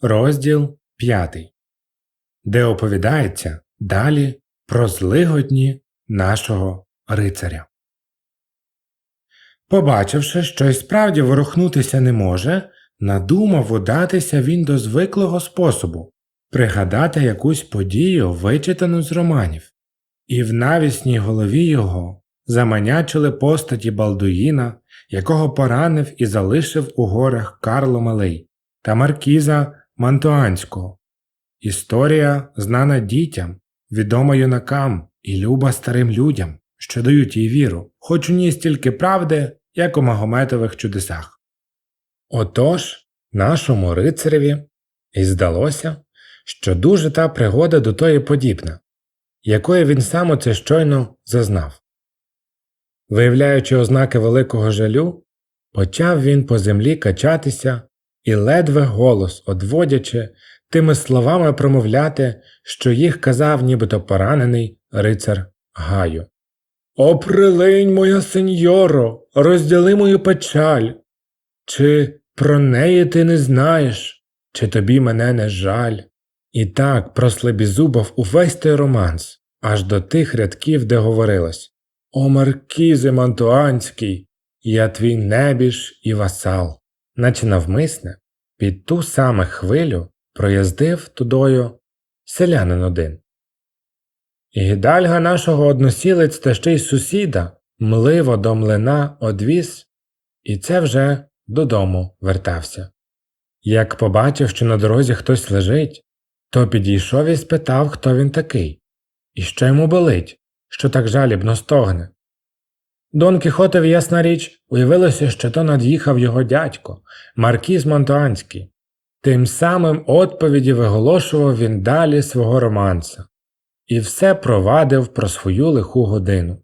розділ 5, де оповідається далі про злигодні нашого рицаря. Побачивши, що й справді ворухнутися не може, надумав удатися він до звиклого способу пригадати якусь подію, вичитану з романів, і в навісній голові його заманячили постаті Балдуїна, якого поранив і залишив у горах Карло Малий, та маркіза Мантуанського. Історія знана дітям, відома юнакам і люба старим людям, що дають їй віру, хоч у ній стільки правди, як у Магометових чудесах. Отож, нашому рицареві і здалося, що дуже та пригода до тої подібна, якої він сам оце щойно зазнав. Виявляючи ознаки великого жалю, почав він по землі качатися і ледве голос одводячи, тими словами промовляти, що їх казав нібито поранений рицар Гаю. О, прилинь, моя сеньоро, розділи мою печаль. Чи про неї ти не знаєш, чи тобі мене не жаль? І так прослебізубав увесь той романс, аж до тих рядків, де говорилось О, маркізе Мантуанський, я твій небіж і васал, наче навмисне, під ту саме хвилю проїздив тудою селянин один. І гідальга нашого односілець та ще й сусіда мливо до млина одвіз, і це вже додому вертався. Як побачив, що на дорозі хтось лежить, то підійшов і спитав, хто він такий, і що йому болить, що так жалібно стогне. Дон Кіхотові, ясна річ, уявилося, що то над'їхав його дядько, Маркіз Монтуанський. Тим самим відповіді виголошував він далі свого романса і все провадив про свою лиху годину.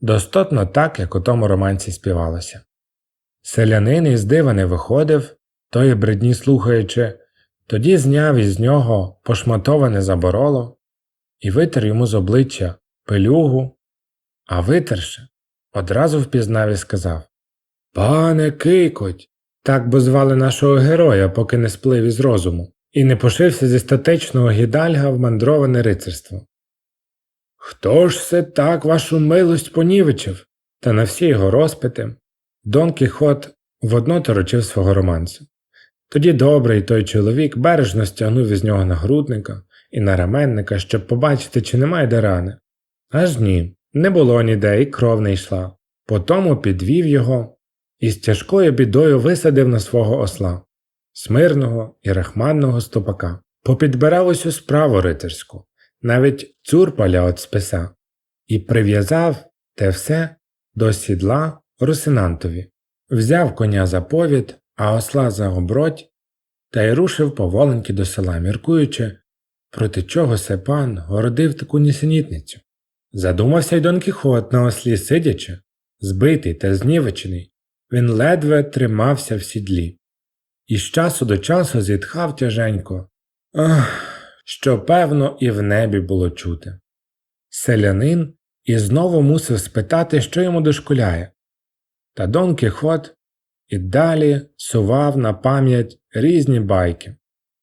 Достотно так, як у тому романці співалося. Селянин із дива не виходив, тої бредні слухаючи, тоді зняв із нього пошматоване забороло і витер йому з обличчя пилюгу, а витерши, одразу впізнав і сказав Пане Кикоть, так бо звали нашого героя, поки не сплив із розуму, і не пошився зі статечного гідальга в мандроване рицарство. Хто ж це так вашу милость понівечив? Та на всі його розпити Дон Кіхот водно торочив свого романсу. Тоді добрий той чоловік бережно стягнув із нього нагрудника і на раменника, щоб побачити, чи немає де рани. Аж ні, не було ніде і кров не йшла. Потому підвів його і з тяжкою бідою висадив на свого осла, смирного і рахманного стопака, попідбирав усю справу рицарську, навіть цюрпаля от списа, і прив'язав те все до сідла Русинантові, взяв коня за повід, а осла за оброть, та й рушив поволеньки до села, міркуючи, проти чого се пан городив таку нісенітницю. Задумався й Дон Кіхот на ослі сидячи, збитий та знівечений, він ледве тримався в сідлі, і з часу до часу зітхав тяженько, ах, що певно і в небі було чути. Селянин і знову мусив спитати, що йому дошкуляє. Та Дон Кіхот і далі сував на пам'ять різні байки,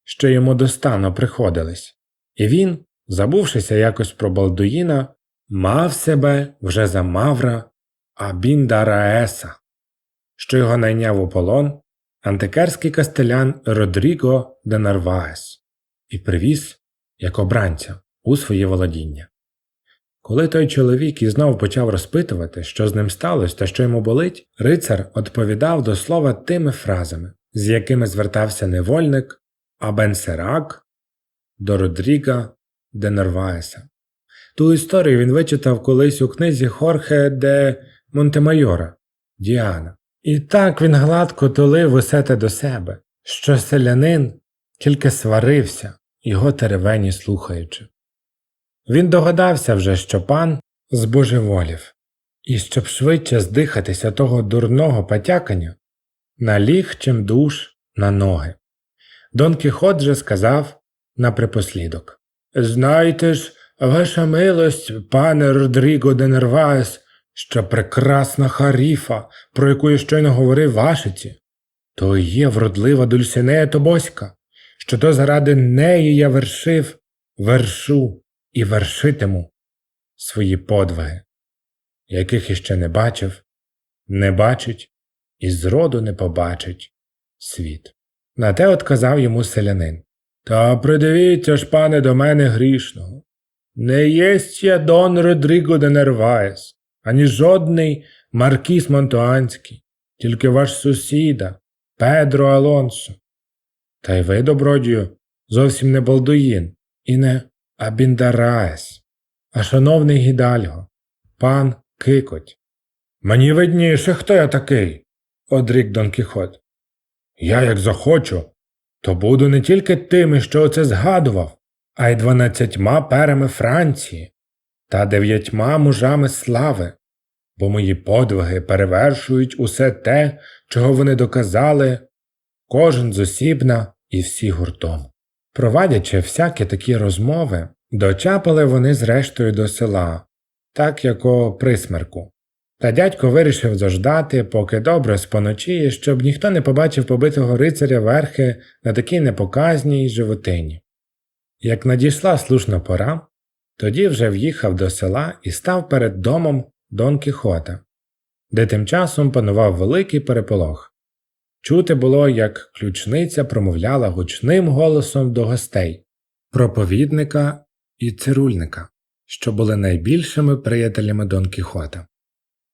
що йому достану приходились, і він, забувшися якось про Балдуїна, мав себе вже за Мавра Абіндараеса, що його найняв у полон антикерський кастелян Родріго де Нарваес і привіз як обранця у своє володіння. Коли той чоловік і знов почав розпитувати, що з ним сталося та що йому болить, рицар відповідав до слова тими фразами, з якими звертався невольник Абенсерак до Родріга де Нарваеса. Ту історію він вичитав колись у книзі Хорхе де Монтемайора Діана. І так він гладко тулив усе те до себе, що селянин тільки сварився, його теревені слухаючи. Він догадався вже, що пан збожеволів, і щоб швидше здихатися того дурного потякання, наліг чим душ на ноги. Дон Кіхот же сказав наприпослідок Знайте ж, ваша милость, пане Родріго де Нерваес, що прекрасна харіфа, про яку я щойно говорив вашиці, то є вродлива Дульсинея Тобоська, що то заради неї я вершив, вершу і вершитиму свої подвиги, яких іще не бачив, не бачить і зроду не побачить світ. На те отказав йому селянин. Та придивіться ж, пане, до мене грішного. Не єсть я Дон Родріго де Нерваєс, ані жодний Маркіс Монтуанський, тільки ваш сусіда, Педро Алонсо. Та й ви, добродію, зовсім не Балдуїн і не Абіндараес, а шановний Гідальго, пан Кикоть. Мені видніше, хто я такий, одрік Дон Кіхот. Я, як захочу, то буду не тільки тими, що оце згадував, а й дванадцятьма перами Франції та дев'ятьма мужами слави, бо мої подвиги перевершують усе те, чого вони доказали, кожен зосібна і всі гуртом. Провадячи всякі такі розмови, дочапали вони зрештою до села, так як о присмерку. Та дядько вирішив заждати, поки добре споночіє, щоб ніхто не побачив побитого рицаря верхи на такій непоказній животині. Як надійшла слушна пора, тоді вже в'їхав до села і став перед домом Дон Кіхота, де тим часом панував великий переполох. Чути було, як ключниця промовляла гучним голосом до гостей, проповідника і цирульника, що були найбільшими приятелями Дон Кіхота.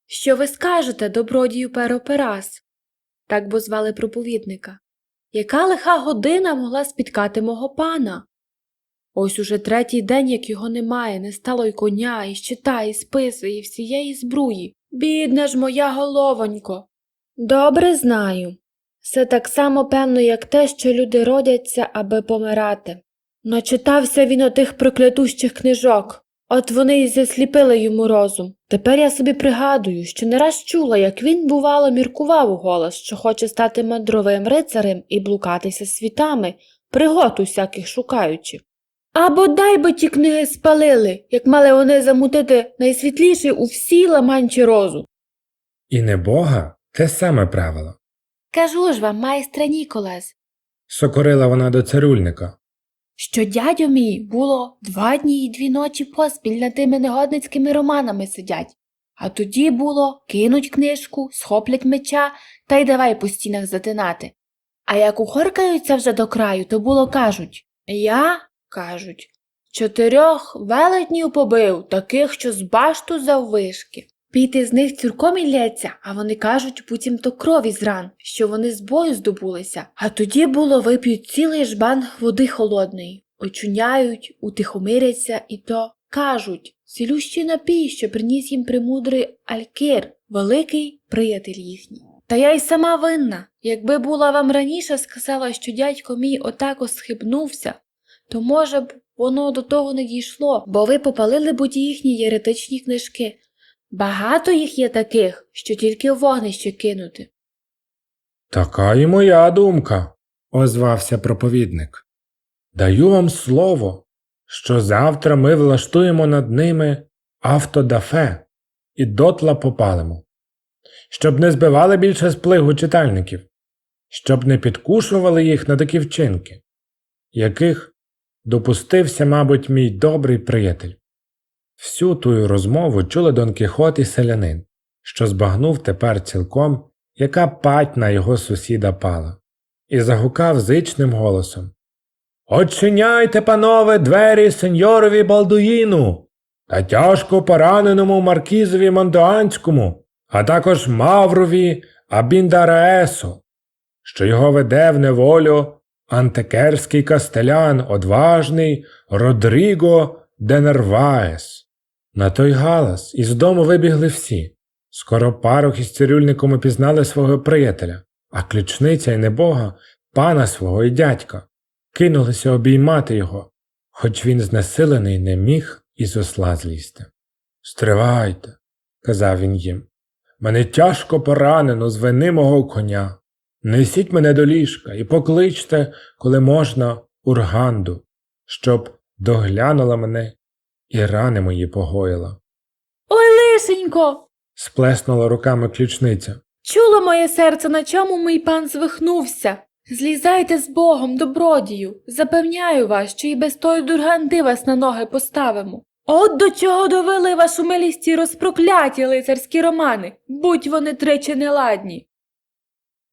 Що ви скажете, добродію Пероперас? Так бо звали проповідника. Яка лиха година могла спіткати мого пана? Ось уже третій день, як його немає, не стало й коня, і щита, і списи, і всієї збруї. Бідна ж моя головонько. Добре знаю. Все так само певно, як те, що люди родяться, аби помирати. Начитався він отих проклятущих книжок. От вони й засліпили йому розум. Тепер я собі пригадую, що не раз чула, як він, бувало, міркував у голос, що хоче стати мандровим рицарем і блукатися світами, пригод усяких шукаючи. А бодай би ті книги спалили, як мали вони замутити найсвітліший у всій ламанчі розум. І не Бога те саме правило. Кажу ж вам, майстре Ніколас, Сокорила вона до цирюльника. що дядьо мій було два дні й дві ночі поспіль над тими негодницькими романами сидять. А тоді було кинуть книжку, схоплять меча та й давай по стінах затинати. А як ухоркаються вже до краю, то було кажуть Я, кажуть, чотирьох велетнів побив, таких, що з башту заввишки. Піти з них цілком і лється, а вони кажуть, буцім то крові з ран, що вони з бою здобулися. А тоді було вип'ють цілий жбан води холодної, очуняють, утихомиряться і то кажуть цілющий напій, що приніс їм премудрий Алькир, великий приятель їхній. Та я й сама винна. Якби була вам раніше сказала, що дядько мій отако схибнувся, то, може б, воно до того не дійшло, бо ви попалили будь їхні єретичні книжки. Багато їх є таких, що тільки в вогнище кинути. Така і моя думка, озвався проповідник. Даю вам слово, що завтра ми влаштуємо над ними автодафе і дотла попалимо, щоб не збивали більше з плигу читальників, щоб не підкушували їх на такі вчинки, яких допустився, мабуть, мій добрий приятель. Всю тую розмову чули Дон Кіхот і селянин, що збагнув тепер цілком, яка пать на його сусіда пала, і загукав зичним голосом Очиняйте, панове, двері сеньорові Балдуїну та тяжко пораненому маркізові Мондуанському, а також Маврові Абіндараесу, що його веде в неволю антекерський кастелян, одважний Родріго де Нерваес. На той галас із дому вибігли всі. Скоро парох із цирюльником упізнали свого приятеля, а ключниця й небога, пана свого і дядька, кинулися обіймати його, хоч він знесилений не міг із осла злізти. Стривайте, казав він їм. Мене тяжко поранено з вини мого коня. Несіть мене до ліжка і покличте, коли можна, урганду, щоб доглянула мене і рани мої погоїла. Ой, лишенько! Сплеснула руками ключниця. Чуло моє серце, на чому мій пан звихнувся. Злізайте з Богом, добродію. Запевняю вас, що і без тої дурганди вас на ноги поставимо. От до чого довели вашу милість ці розпрокляті лицарські романи, будь вони тричі неладні.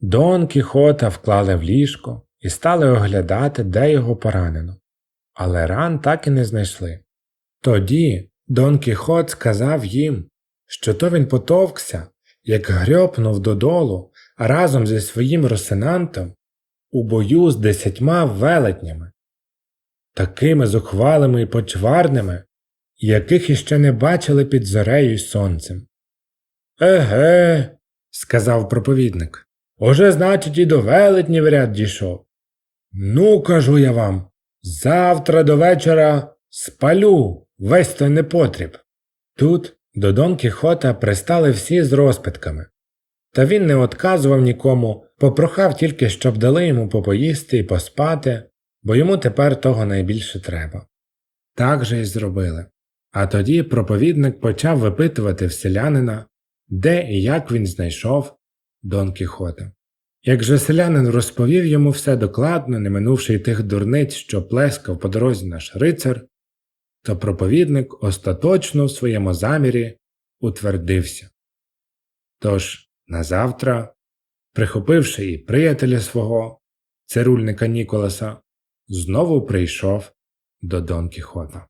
Дон Кіхота вклали в ліжко і стали оглядати, де його поранено. Але ран так і не знайшли. Тоді Дон Кіхот сказав їм, що то він потовкся, як грьопнув додолу разом зі своїм росинантом у бою з десятьма велетнями, такими зухвалими і почварними, яких іще не бачили під зорею й сонцем. Еге, сказав проповідник. Уже, значить, і до велетнів ряд дійшов. Ну, кажу я вам, завтра до вечора спалю весь той непотріб. Тут до Дон Кіхота пристали всі з розпитками. Та він не отказував нікому, попрохав тільки, щоб дали йому попоїсти і поспати, бо йому тепер того найбільше треба. Так же й зробили. А тоді проповідник почав випитувати в селянина, де і як він знайшов Дон Кіхота. Як же селянин розповів йому все докладно, не минувши й тих дурниць, що плескав по дорозі наш рицар, то проповідник остаточно в своєму замірі утвердився. Тож назавтра, прихопивши і приятеля свого, цирульника Ніколаса, знову прийшов до Дон Кіхота.